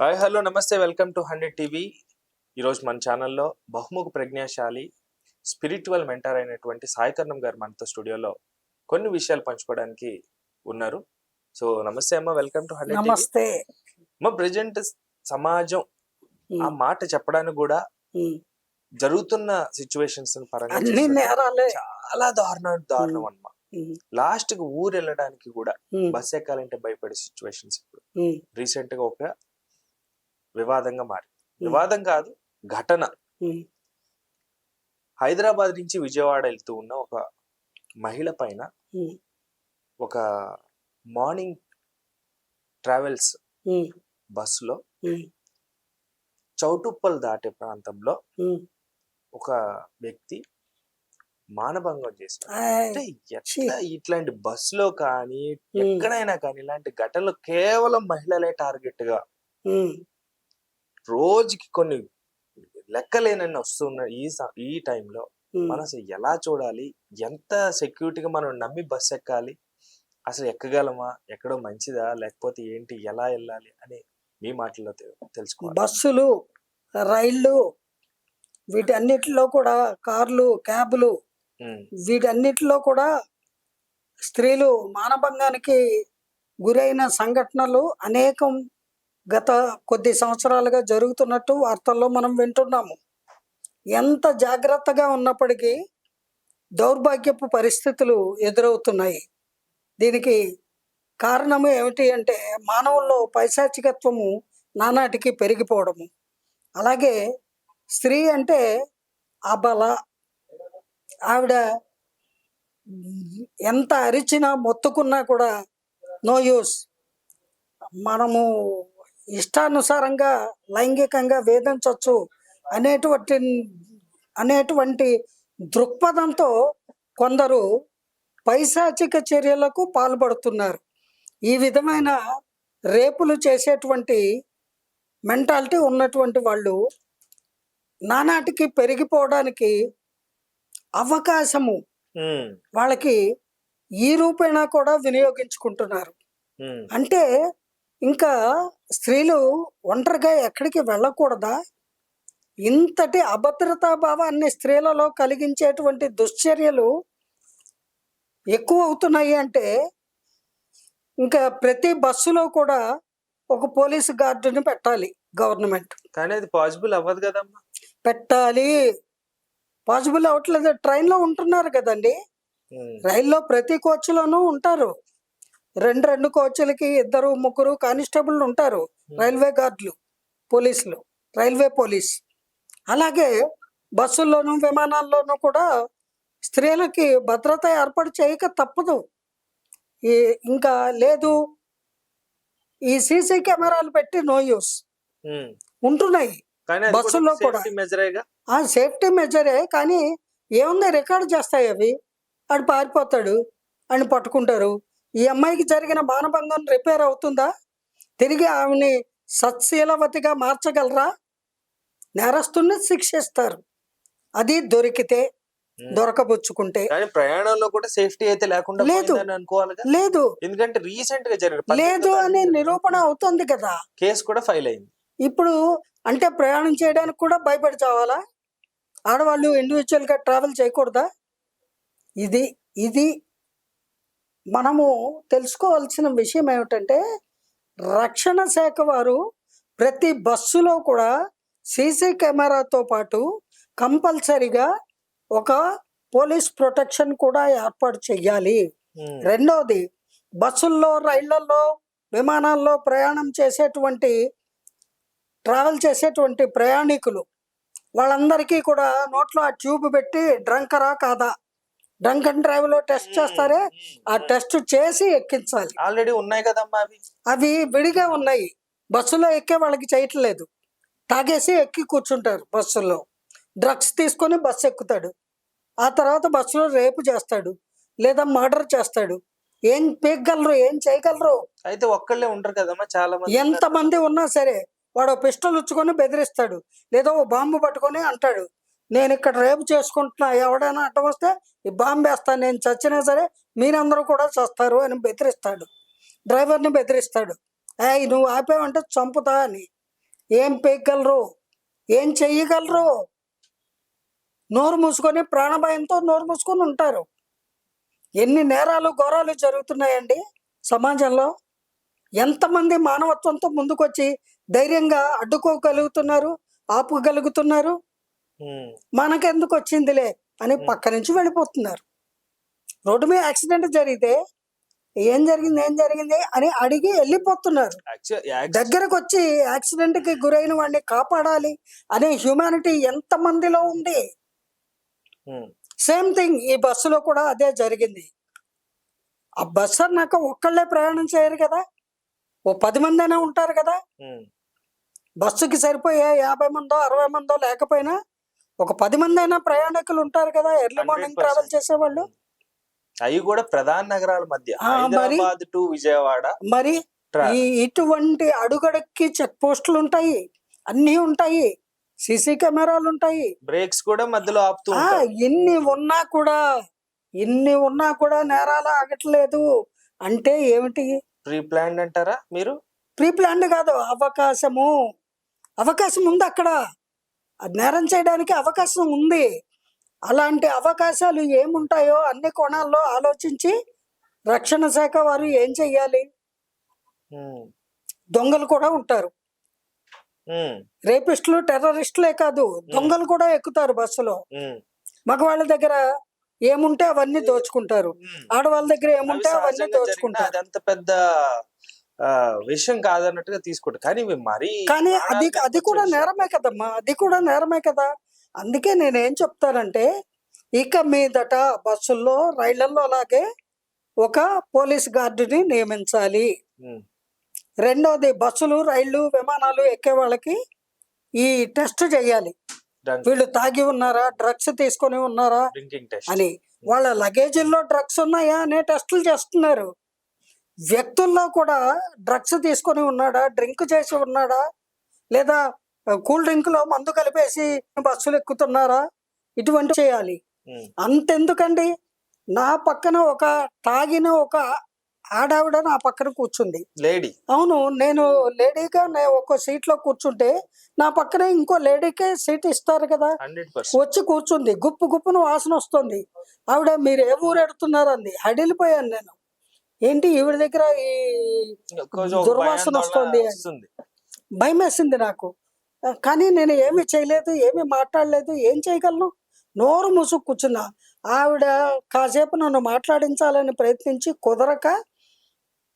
Hi hello నమస్తే welcome to hundred TV. ఈరోజు మన ఛానల్లో బహుముఖ ప్రజ్ఞాశాలి స్పిరిచువల్ మెంటర్ అయినటువంటి సాయికర్ణం గారు మనతో స్టూడియోలో కొన్ని విషయాలు పంచుకోవడానికి ఉన్నారు. సో నమస్తే అమ్మ వెల్కమ్ టు హండ్రెడ్ నమస్తే. అమ్మ ప్రజెంట్ సమాజం ఆ మాట చెప్పడానికి కూడా. జరుగుతున్న సిచ్యువేషన్స్ పరంగా చాలా దారుణం దారుణం అన్నమా ఉమ్, లాస్ట్కి ఊరు వెళ్ళడానికి కూడా బస్ ఎక్కాలంటే భయపడే సిచ్యువేషన్స్ ఇప్పుడు. రీసెంట్గా ఒక వివాదంగా మారింది. వివాదం కాదు ఘటన. హైదరాబాద్ నుంచి విజయవాడ వెళ్తూ ఉన్న ఒక మహిళ పైన ఒక మార్నింగ్ ట్రావెల్స్ బస్సులో చౌటుప్పల్ దాటే ప్రాంతంలో. ఒక వ్యక్తి మానభంగం ఆయ్, అంటే ఎట్లా ఇట్లాంటి బస్సులో కానీ ఎక్కడైనా కానీ ఇలాంటి ఘటనలు కేవలం మహిళలే టార్గెట్గా రోజుకి కొన్ని లెక్కలేనన్ని వస్తున్న ఈ ఈ టైంలో. మనం అసలు ఎలా చూడాలి? ఎంత సెక్యూరిటీగా మనం నమ్మి బస్ ఎక్కాలి అసలు ఎక్కగలమా? ఎక్కడో మంచిదా? లేకపోతే ఏంటి? ఎలా వెళ్ళాలి? అని మీ మాటల్లో తెలుసుకోవాలి. బస్సులు రైళ్ళు వీటన్నిటిలో కూడా కార్లు క్యాబులు వీటన్నిటిలో కూడా స్త్రీలు మానభంగానికి గురైన సంఘటనలు అనేకం గత కొద్ది సంవత్సరాలుగా జరుగుతున్నట్టు వార్తల్లో మనం వింటున్నాము. ఎంత జాగ్రత్తగా ఉన్నప్పటికీ దౌర్భాగ్యపు పరిస్థితులు ఎదురవుతున్నాయి. దీనికి కారణము ఏమిటి అంటే మానవుల్లో పైశాచికత్వము నానాటికి పెరిగిపోవడము. అలాగే స్త్రీ అంటే అబల ఆవిడ ఎంత అరిచినా మొత్తుకున్నా కూడా నో యూస్. మనము ఇష్టానుసారంగా లైంగికంగా వేధించవచ్చు అనేటువంటి అనేటువంటి దృక్పథంతో కొందరు పైశాచిక చర్యలకు పాల్పడుతున్నారు. ఈ విధమైన రేపులు చేసేటువంటి మెంటాలిటీ ఉన్నటువంటి వాళ్ళు నానాటికి పెరిగిపోవడానికి అవకాశము వాళ్ళకి ఈ రూపేణా కూడా వినియోగించుకుంటున్నారు. అంటే ఇంకా స్త్రీలు ఒంటరిగా ఎక్కడికి వెళ్ళకూడదా? ఇంతటి అభద్రతా భావాన్ని స్త్రీలలో కలిగించేటువంటి దుశ్చర్యలు ఎక్కువ అవుతున్నాయి అంటే ఇంకా ప్రతి బస్సులో కూడా ఒక పోలీసు గార్డుని పెట్టాలి గవర్నమెంట్. కానీ అది పాసిబుల్ అవ్వదు కదమ్మా. పెట్టాలి. పాసిబుల్ అవ్వట్లేదు. ట్రైన్లో ఉంటున్నారు కదండి. రైల్లో ప్రతి కోచ్లోనూ ఉంటారు. రెండు రెండు కోచ్లకి ఇద్దరు ముగ్గురు కానిస్టేబుల్ ఉంటారు రైల్వే గార్డులు పోలీసులు రైల్వే పోలీస్. అలాగే బస్సుల్లోనూ విమానాల్లోనూ కూడా స్త్రీలకి భద్రత ఏర్పాటు చేయక తప్పదు. ఈ ఇంకా లేదు. ఈ సీసీ కెమెరాలు పెట్టి నో యూస్. ఉమ్. ఉంటున్నాయి. బస్సుల్లో కూడా. ఆ సేఫ్టీ మెజరే కానీ ఏముంది రికార్డ్ చేస్తాయి అవి. ఆడు పారిపోతాడు అని పట్టుకుంటారు. ఈ అమ్మాయికి జరిగిన మానభంగం రిపేర్ అవుతుందా? తిరిగి ఆమెని సత్శీలవతిగా మార్చగలరా? నేరస్తుని శిక్షిస్తారు. అది దొరికితే. దొరకబుచ్చుకుంటే. ప్రయాణంలో కూడా సేఫ్టీ అయితే లేకుండా లేదు. పోయిందని అనుకోవాలిగా లేదు. ఎందుకంటే రీసెంట్గా జరిగిన లేదు అనే నిరూపణ అవుతుంది కదా. కేసు కూడా ఫైల్ అయింది. ఇప్పుడు అంటే ప్రయాణం చేయడానికి కూడా భయపడి చావాలా? ఆడవాళ్ళు ఇండివిజువల్గా ట్రావెల్ చేయకూడదా? ఇది ఇది మనము తెలుసుకోవాల్సిన విషయం ఏమిటంటే రక్షణ శాఖ వారు ప్రతి బస్సులో కూడా సీసీ కెమెరాతో పాటు కంపల్సరిగా ఒక పోలీస్ ప్రొటెక్షన్ కూడా ఏర్పాటు చేయాలి రెండవది బస్సుల్లో రైళ్ళలో విమానాల్లో ప్రయాణం చేసేటువంటి ట్రావెల్ చేసేటువంటి ప్రయాణికులు వాళ్ళందరికీ కూడా నోట్లో ఆ ట్యూబ్ పెట్టి డ్రంకరా కాదా? డ్రంక్ అండ్ డ్రైవ్లో టెస్ట్ చేస్తారే ఆ టెస్ట్ చేసి ఎక్కించాలి. ఆల్రెడీ ఉన్నాయి కదమ్మా అవి? అవి విడిగా ఉన్నాయి. బస్సులో ఎక్కే వాళ్ళకి చేయట్లేదు. తాగేసి ఎక్కి కూర్చుంటారు బస్సుల్లో డ్రగ్స్ తీసుకొని బస్సు ఎక్కుతాడు. ఆ తర్వాత బస్సులో రేపు చేస్తాడు. లేదా మర్డర్ చేస్తాడు. ఏం పీకగలరు ఏం చేయగలరు? అయితే ఒక్కళ్ళే ఉంటారు కదమ్మా చాలా మంది ఎంత మంది ఉన్నా సరే వాడు పిస్టల్ ఉచ్చుకొని బెదిరిస్తాడు. లేదా ఓ బాంబు పట్టుకొని అంటాడు. నేను ఇక్కడ రేపు చేసుకుంటున్నా. ఎవడైనా అడ్డం వస్తే ఈ బాంబేస్తాను నేను చచ్చినా సరే మీరందరూ కూడా చస్తారు అని బెదిరిస్తాడు. డ్రైవర్ని బెదిరిస్తాడు. ఏ నువ్వు ఆపేవంటే చంపుతా అని. ఏం పేయగలరు ఏం చెయ్యగలరు? నోరు మూసుకొని ప్రాణభయంతో నోరు మూసుకొని ఉంటారు. ఎన్ని నేరాలు ఘోరాలు జరుగుతున్నాయండి సమాజంలో. ఎంతమంది మానవత్వంతో ముందుకొచ్చి ధైర్యంగా అడ్డుకోగలుగుతున్నారు ఆపుగలుగుతున్నారు మనకెందుకు వచ్చిందిలే అని. పక్క నుంచి వెళ్ళిపోతున్నారు. రోడ్డు మీద యాక్సిడెంట్ జరిగితే ఏం జరిగింది ఏం జరిగింది అని అడిగి వెళ్ళిపోతున్నారు. దగ్గరకు వచ్చి యాక్సిడెంట్కి గురైన వాడిని కాపాడాలి అనే హ్యూమానిటీ ఎంత మందిలో ఉంది సేమ్ థింగ్ ఈ బస్సులో కూడా అదే జరిగింది. ఆ బస్సు అన్నాక ఒక్కళ్ళే ప్రయాణం చేయరు కదా? ఓ పది మంది అయినా ఉంటారు కదా? బస్సుకి సరిపోయే యాభై మందో అరవై మందో లేకపోయినా ఒక పది మంది అయినా ప్రయాణికులు ఉంటారు కదా ఎర్లీ మార్నింగ్ 100%. ట్రావెల్ చేసేవాళ్ళు? అవి కూడా ప్రధాన నగరాల మధ్య? హైదరాబాద్ టు విజయవాడ మరి ఈ ఇటువంటి అడుగడుక్కి చెక్ పోస్టులు ఉంటాయి అన్నీ ఉంటాయి సీసీ కెమెరాలు ఉంటాయి. బ్రేక్స్ కూడా మధ్యలో ఆపుతూ ఇన్ని ఉన్నా కూడా ఇన్ని ఉన్నా కూడా నేరాలు ఆగట్లేదు. అంటే ఏమిటి? ప్రీ ప్లాన్ అంటారా మీరు? ప్రీ ప్లాన్డ్ కాదు అవకాశము. అవకాశం ఉంది అక్కడ నేరం చేయడానికి అవకాశం ఉంది. అలాంటి అవకాశాలు ఏముంటాయో అన్ని కోణాల్లో ఆలోచించి రక్షణ శాఖ వారు ఏం చెయ్యాలి? దొంగలు కూడా ఉంటారు. రేపిస్టులు టెర్రరిస్టులే కాదు దొంగలు కూడా ఎక్కుతారు బస్సులో. మగవాళ్ళ దగ్గర ఏముంటే అవన్నీ దోచుకుంటారు. ఆడవాళ్ళ దగ్గర ఏముంటే అవన్నీ దోచుకుంటారు. అదంత పెద్ద విషయం కాదన్నట్టుగా తీసుకుంటారు కానీ మరీ కానీ అది అది కూడా నేరమే కదమ్మా అది కూడా నేరమే కదా. అందుకే నేనేం చెప్తానంటే ఇక మీదట బస్సుల్లో రైళ్ళలో అలాగే ఒక పోలీస్ గార్డుని నియమించాలి. రెండోది బస్సులు రైళ్ళు విమానాలు ఎక్కే వాళ్ళకి ఈ టెస్ట్ చేయాలి. వీళ్ళు తాగి ఉన్నారా డ్రగ్స్ తీసుకొని ఉన్నారా అని. వాళ్ళ లగేజీల్లో డ్రగ్స్ ఉన్నాయా అనే టెస్టులు చేస్తున్నారు. వ్యక్తుల్లో కూడా డ్రగ్స్ తీసుకొని ఉన్నాడా? డ్రింక్ చేసి ఉన్నాడా? లేదా కూల్ డ్రింక్లో మందు కలిపేసి బస్సులు ఎక్కుతున్నారా? ఇటువంటి చేయాలి. అంతెందుకండి? నా పక్కన ఒక తాగిన ఒక ఆడావిడ నా పక్కన కూర్చుంది. లేడీ. అవును నేను లేడీగా నేను ఒక సీట్లో కూర్చుంటే నా పక్కన ఇంకో లేడీకే సీట్ ఇస్తారు కదా? వచ్చి కూర్చుంది. గుప్పు గుప్పును వాసన వస్తుంది. ఆవిడ మీరు ఏ ఊరు ఎడుతున్నారు అంది అడిలిపోయాను నేను. ఏంటి ఈవిడ దగ్గర ఈ దుర్వాసన వస్తుంది భయం వేసింది నాకు. కానీ నేను ఏమి చేయలేదు ఏమి మాట్లాడలేదు ఏం చేయగలను? నోరు మూసుకు కూర్చున్నా. ఆవిడ కాసేపు నన్ను మాట్లాడించాలని ప్రయత్నించి కుదరక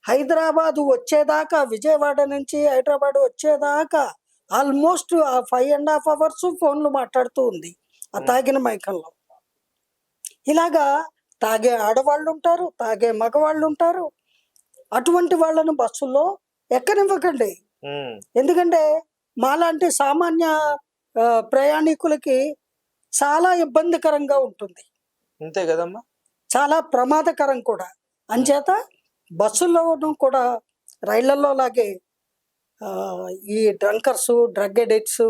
హైదరాబాద్ వచ్చేదాకా విజయవాడ నుంచి హైదరాబాద్ వచ్చేదాకా ఆల్మోస్ట్ ఆ ఫైవ్ అండ్ హాఫ్ అవర్స్ ఫోన్లు మాట్లాడుతూ ఉంది ఆ. తాగిన మైకంలో. ఇలాగా తాగే ఆడవాళ్ళు ఉంటారు తాగే మగవాళ్ళు ఉంటారు అటువంటి వాళ్ళను బస్సుల్లో ఎక్కనివ్వకండి. ఎందుకంటే మాలాంటి సామాన్య ప్రయాణికులకి చాలా ఇబ్బందికరంగా ఉంటుంది. అంతే కదమ్మా. చాలా ప్రమాదకరం కూడా. అంచేత బస్సుల్లోనూ కూడా రైళ్ళలో లాగే ఈ డ్రంకర్స్ డ్రగ్ ఎడిక్ట్స్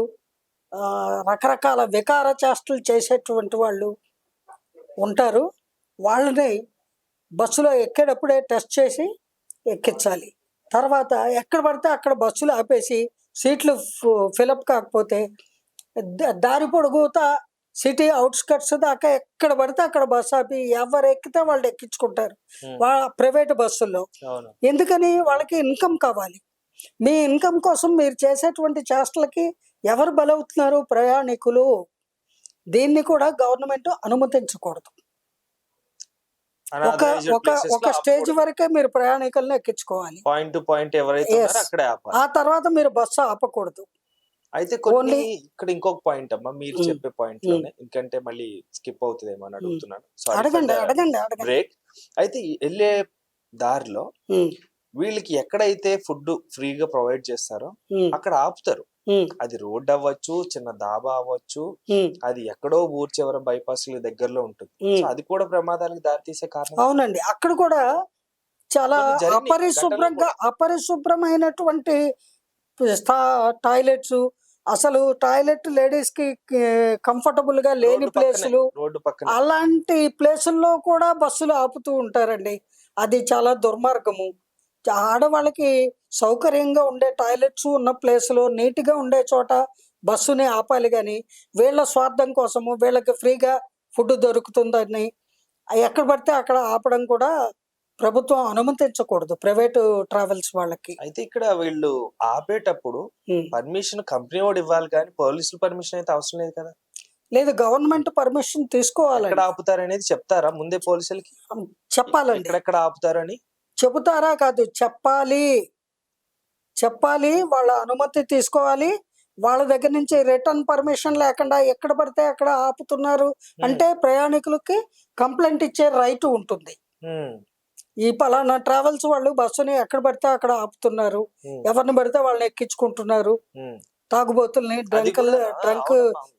రకరకాల వికార చేష్టలు చేసేటువంటి వాళ్ళు ఉంటారు. వాళ్ళని బస్సులో ఎక్కేటప్పుడే టెస్ట్ చేసి ఎక్కించాలి. తర్వాత ఎక్కడ పడితే అక్కడ బస్సులు ఆపేసి సీట్లు ఫిలప్ కాకపోతే దారి పొడుగుతా సిటీ అవుట్స్కట్స్ దాకా ఎక్కడ పడితే అక్కడ బస్సు ఆపి ఎవరు ఎక్కితే వాళ్ళు ఎక్కించుకుంటారు. వాళ్ళ ప్రైవేట్ బస్సుల్లో. ఎందుకని వాళ్ళకి ఇన్కమ్ కావాలి. మీ ఇన్కమ్ కోసం మీరు చేసేటువంటి చేష్టలకి ఎవరు బలవుతున్నారు? ప్రయాణికులు. దీన్ని కూడా గవర్నమెంట్ అనుమతించకూడదు. ఒక ఒక ఒక స్టేజ్ వరకే మీరు ప్రయాణికులను ఎక్కించుకోవాలి. పాయింట్ టు పాయింట్ ఎవరైతే అక్కడే ఆపాలి. ఆ తర్వాత మీరు బస్సు ఆపకూడదు. అయితే కొన్ని ఇక్కడ ఇంకొక పాయింట్ అమ్మా మీరు ఉమ్, చెప్పే పాయింట్లోనే ఎందుకంటే మళ్ళీ స్కిప్ అవుతుందేమో అని అడుగుతున్నాను. అడగండి అడగండి అడగండి. బ్రేక్ అయితే వెళ్ళే దారిలో వీళ్ళకి ఎక్కడైతే ఫుడ్ ఫ్రీగా ప్రొవైడ్ చేస్తారో అక్కడ ఆపుతారు. అది రోడ్ అవ్వచ్చు చిన్న దాబా అవ్వచ్చు అది ఎక్కడో ఊరు చివర బైపాస్ దగ్గరలో ఉంటుంది. అది కూడా ప్రమాదాలకు దారితీసే కారణం. అవునండి. అక్కడ కూడా చాలా అపరిశుభ్రంగా అపరిశుభ్రమైనటువంటి టాయిలెట్స్ అసలు టాయిలెట్ లేడీస్కి కంఫర్టబుల్గా లేని ప్లేసులు అలాంటి ప్లేసుల్లో కూడా బస్సులు ఆపుతూ ఉంటారండి. అది చాలా దుర్మార్గము. ఆడవాళ్ళకి సౌకర్యంగా ఉండే టాయిలెట్స్ ఉన్న ప్లేస్లో నీట్గా ఉండే చోట బస్సుని ఆపాలి కానీ వీళ్ళ స్వార్థం కోసము వీళ్ళకి ఫ్రీగా ఫుడ్ దొరుకుతుందని ఎక్కడ పడితే అక్కడ ఆపడం కూడా ప్రభుత్వం అనుమతించకూడదు ప్రైవేటు ట్రావెల్స్ వాళ్ళకి. అయితే ఇక్కడ వీళ్ళు ఆపేటప్పుడు. పర్మిషన్ కంపెనీ వాడు ఇవ్వాలి కానీ పోలీసులు పర్మిషన్ అయితే అవసరం లేదు కదా? లేదు గవర్నమెంట్ పర్మిషన్ తీసుకోవాలండి. ఎక్కడ ఆపుతారు అనేది చెప్తారా ముందే పోలీసులకి? చెప్పాలండి. ఎక్కడెక్కడ ఆపుతారని? చెబుతారా కాదు చెప్పాలి. చెప్పాలి వాళ్ళ అనుమతి తీసుకోవాలి. వాళ్ళ దగ్గర నుంచి రిటర్న్ పర్మిషన్ లేకుండా ఎక్కడ పడితే అక్కడ ఆపుతున్నారు. అంటే ప్రయాణికులకి కంప్లైంట్ ఇచ్చే రైట్ ఉంటుంది. ఈ పలానా ట్రావెల్స్ వాళ్ళు బస్సుని ఎక్కడ పడితే అక్కడ ఆపుతున్నారు. ఎవరిని పడితే వాళ్ళని ఎక్కించుకుంటున్నారు. తాగుబోతుల్ని డ్రంక్ డ్రంక్.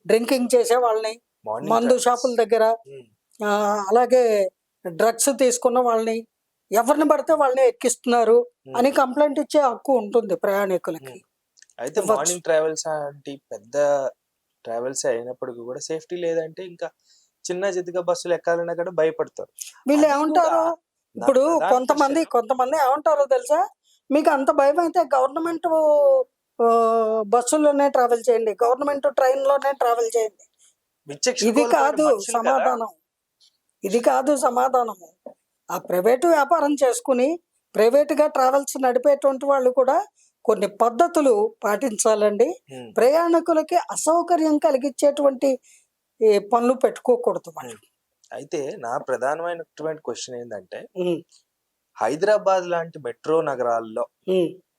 డ్రింకింగ్ చేసే వాళ్ళని మందు. షాపుల దగ్గర అలాగే డ్రగ్స్ తీసుకున్న వాళ్ళని ఎవరిని పడితే వాళ్ళని ఎక్కిస్తున్నారు. అని కంప్లైంట్ ఇచ్చే హక్కు ఉంటుంది ప్రయాణికులకి. అయితే. మార్నింగ్ ట్రావెల్స్ అంటే పెద్ద ట్రావెల్స్ అయినప్పటికీ కూడా సేఫ్టీ లేదంటే ఇంకా చిన్న చితిగా బస్సులు ఎక్కాలన్నా కూడా భయపడతారు. వీళ్ళు ఏమంటారు? ఇప్పుడు కొంతమంది కొంతమంది ఏమంటారో తెలుసా? మీకు అంత భయం అయితే గవర్నమెంట్ బస్సుల్లోనే ట్రావెల్ చేయండి. గవర్నమెంట్ ట్రైన్లోనే ట్రావెల్ చేయండి. ఇది కాదు. సమాధానం. ఇది కాదు సమాధానము. ఆ ప్రైవేటు వ్యాపారం చేసుకుని ప్రైవేటుగా ట్రావెల్స్ నడిపేటువంటి వాళ్ళు కూడా కొన్ని పద్ధతులు పాటించాలండి. ప్రయాణికులకి అసౌకర్యం కలిగించేటువంటి పనులు పెట్టుకోకూడదు వాళ్ళు. అయితే నా ప్రధానమైనటువంటి క్వశ్చన్ ఏంటంటే హైదరాబాద్ లాంటి మెట్రో నగరాల్లో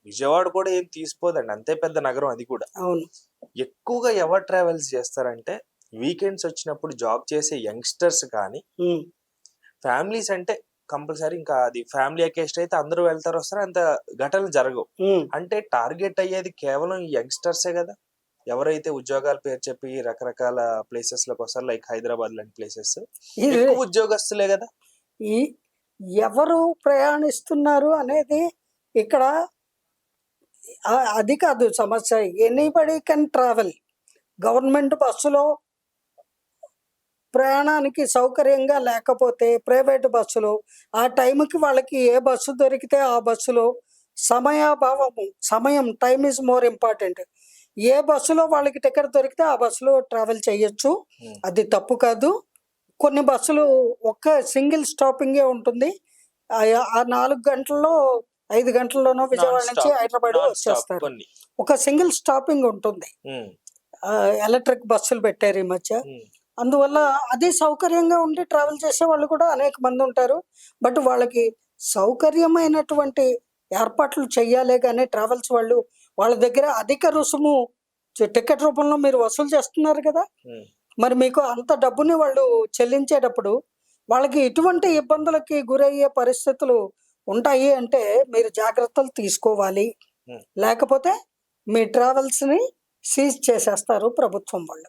విజయవాడ కూడా ఏం తీసిపోదండి. అంతే పెద్ద నగరం అది కూడా. అవును. ఎక్కువగా ఎవరు ట్రావెల్స్ చేస్తారంటే వీకెండ్స్ వచ్చినప్పుడు జాబ్ చేసే యంగ్స్టర్స్ కానీ ఫ్యామిలీస్ అంటే కంపల్సరీ ఇంకా అది ఫ్యామిలీ అకేషన్ అయితే అందరూ వెళ్తారు వస్తారు. అంత ఘటనలు జరగవు. అంటే టార్గెట్ అయ్యేది కేవలం యంగ్స్టర్సే కదా. ఎవరైతే ఉద్యోగాల పేరు చెప్పి రకరకాల ప్లేసెస్లోకి వస్తారు లైక్ హైదరాబాద్ లాంటి ప్లేసెస్ ఉద్యోగస్తులే కదా. ఈ ఎవరు ప్రయాణిస్తున్నారు అనేది ఇక్కడ అది కాదు సమస్య. ఎనీబడి కెన్ ట్రావెల్ గవర్నమెంట్ బస్సులో ప్రయాణానికి సౌకర్యంగా లేకపోతే ప్రైవేట్ బస్సులో ఆ టైంకి వాళ్ళకి ఏ బస్సు దొరికితే ఆ బస్సులో సమయాభావము సమయం టైం ఇస్ మోర్ ఇంపార్టెంట్. ఏ బస్సులో వాళ్ళకి టికెట్ దొరికితే ఆ బస్సులో ట్రావెల్ చేయొచ్చు. అది తప్పు కాదు. కొన్ని బస్సులు ఒక్క సింగిల్ స్టాపింగే ఉంటుంది. ఆ- నాలుగు గంటల్లో ఐదు గంటల్లోనో విజయవాడ నుంచి హైదరాబాద్ వచ్చేస్తారు. ఒక సింగిల్ స్టాపింగ్ ఉంటుంది. ఎలక్ట్రిక్ బస్సులు పెట్టారు ఈ మధ్య. అందువల్ల అది సౌకర్యంగా ఉండి ట్రావెల్ చేసే వాళ్ళు కూడా అనేక మంది ఉంటారు బట్ వాళ్ళకి సౌకర్యమైనటువంటి ఏర్పాట్లు చెయ్యాలే కానీ ట్రావెల్స్ వాళ్ళు వాళ్ళ దగ్గర అధిక రుసుము టికెట్ రూపంలో మీరు వసూలు చేస్తున్నారు కదా. మరి మీకు అంత డబ్బుని వాళ్ళు చెల్లించేటప్పుడు వాళ్ళకి ఎటువంటి ఇబ్బందులకి గురయ్యే పరిస్థితులు ఉంటాయి అంటే మీరు జాగ్రత్తలు తీసుకోవాలి. లేకపోతే మీ ట్రావెల్స్ని సీజ్ చేసేస్తారు ప్రభుత్వం వాళ్ళు